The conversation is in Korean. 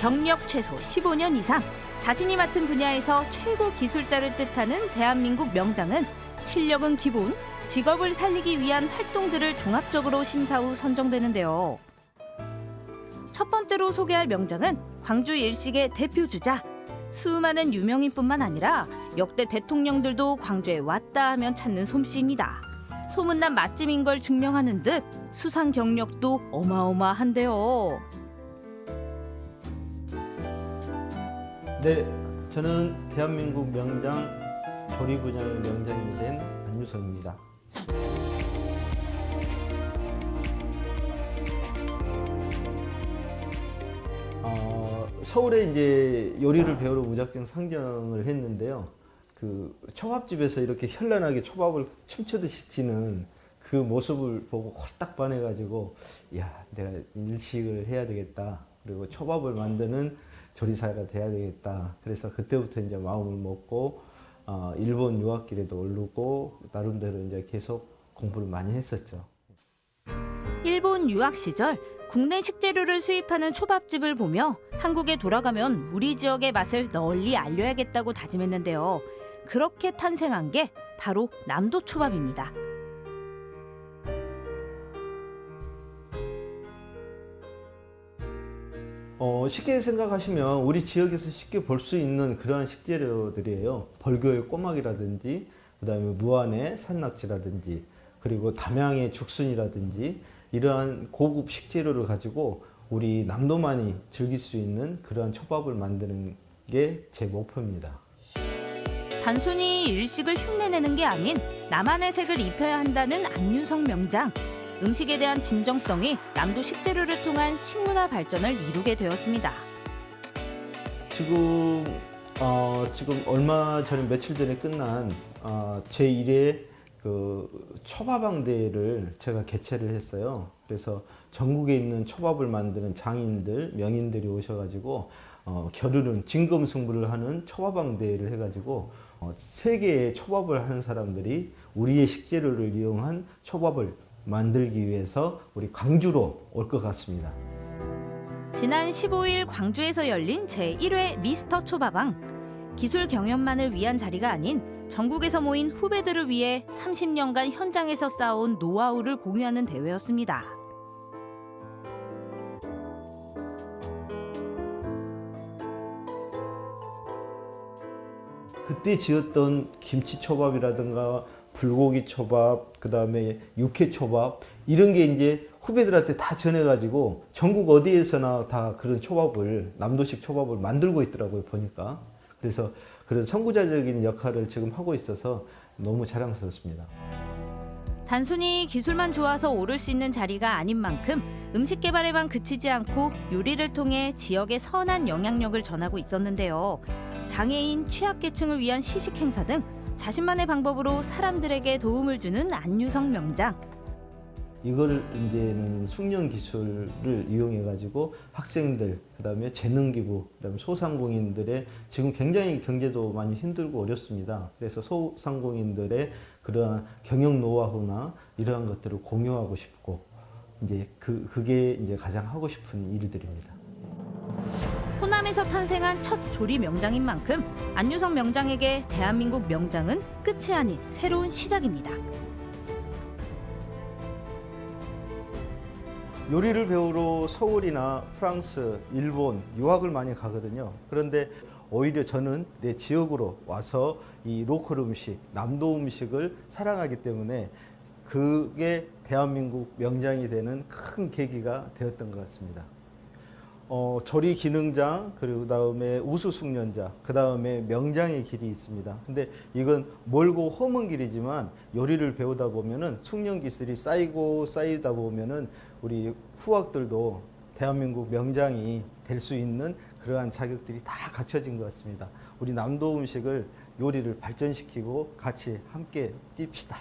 경력 최소 15년 이상, 자신이 맡은 분야에서 최고 기술자를 뜻하는 대한민국 명장은 실력은 기본, 직업을 살리기 위한 활동들을 종합적으로 심사 후 선정되는데요. 첫 번째로 소개할 명장은 광주 일식의 대표 주자. 수많은 유명인뿐만 아니라 역대 대통령들도 광주에 왔다 하면 찾는 솜씨입니다. 소문난 맛집인 걸 증명하는 듯 수상 경력도 어마어마한데요. 네, 저는 대한민국 명장 조리 분야의 명장이 된 안유성입니다. 어, 서울에 이제 요리를 배우러 무작정 상정을 했는데요. 그 초밥집에서 이렇게 현란하게 초밥을 춤추듯이 튀는 그 모습을 보고 홀딱 반해가지고, 야, 내가 일식을 해야 되겠다. 그리고 초밥을 만드는 조리사가 돼야 되겠다. 그래서 그때부터 이제 마음을 먹고, 어, 일본 유학길에도 오르고, 나름대로 이제 계속 공부를 많이 했었죠. 일본 유학 시절 국내 식재료를 수입하는 초밥집을 보며 한국에 돌아가면 우리 지역의 맛을 널리 알려야겠다고 다짐했는데요. 그렇게 탄생한 게 바로 남도 초밥입니다. 어, 쉽게 생각하시면 우리 지역에서 쉽게 볼 수 있는 그러한 식재료들이에요. 벌교의 꼬막이라든지, 그 다음에 무안의 산낙지라든지, 그리고 담양의 죽순이라든지, 이러한 고급 식재료를 가지고 우리 남도만이 즐길 수 있는 그러한 초밥을 만드는 게 제 목표입니다. 단순히 일식을 흉내내는 게 아닌 나만의 색을 입혀야 한다는 안유성 명장. 음식에 대한 진정성이 남도 식재료를 통한 식문화 발전을 이루게 되었습니다. 지금 어, 지금 얼마 전에 며칠 전에 끝난 어, 제 1회 그 초밥왕 대회를 제가 개최를 했어요. 그래서 전국에 있는 초밥을 만드는 장인들, 명인들이 오셔가지고 어, 겨루는 진검 승부를 하는 초밥왕 대회를 해가지고 어, 세계의 초밥을 하는 사람들이 우리의 식재료를 이용한 초밥을 만들기 위해서 우리 광주로 올 것 같습니다. 지난 15일 광주에서 열린 제1회 미스터 초밥왕. 기술 경연만을 위한 자리가 아닌 전국에서 모인 후배들을 위해 30년간 현장에서 쌓아온 노하우를 공유하는 대회였습니다. 그때 지었던 김치초밥이라든가 불고기 초밥, 그 다음에 육회 초밥, 이런 게 이제 후배들한테 다 전해가지고 전국 어디에서나 다 그런 초밥을, 남도식 초밥을 만들고 있더라고요, 보니까. 그래서 그런 선구자적인 역할을 지금 하고 있어서 너무 자랑스럽습니다. 단순히 기술만 좋아서 오를 수 있는 자리가 아닌 만큼 음식 개발에만 그치지 않고 요리를 통해 지역의 선한 영향력을 전하고 있었는데요. 장애인, 취약계층을 위한 시식 행사 등 자신만의 방법으로 사람들에게 도움을 주는 안유성 명장. 이걸 이제는 숙련 기술을 이용해 가지고 학생들 그다음에 재능 기부 그다음에 소상공인들의 지금 굉장히 경제도 많이 힘들고 어렵습니다. 그래서 소상공인들의 그러한 경영 노하우나 이러한 것들을 공유하고 싶고 이제 그 그게 이제 가장 하고 싶은 일들입니다. 호남에서 탄생한 첫 조리 명장인 만큼 안유성 명장에게 대한민국 명장은 끝이 아닌 새로운 시작입니다. 요리를 배우러 서울이나 프랑스, 일본 유학을 많이 가거든요. 그런데 오히려 저는 내 지역으로 와서 이 로컬 음식, 남도 음식을 사랑하기 때문에 그게 대한민국 명장이 되는 큰 계기가 되었던 것 같습니다. 어, 조리 기능장 그리고 그다음에 우수 숙련자 그 다음에 명장의 길이 있습니다. 근데 이건 멀고 험은 길이지만 요리를 배우다 보면은 숙련 기술이 쌓이고 쌓이다 보면은 우리 후학들도 대한민국 명장이 될 수 있는 그러한 자격들이 다 갖춰진 것 같습니다. 우리 남도 음식을 요리를 발전시키고 같이 함께 뜁시다.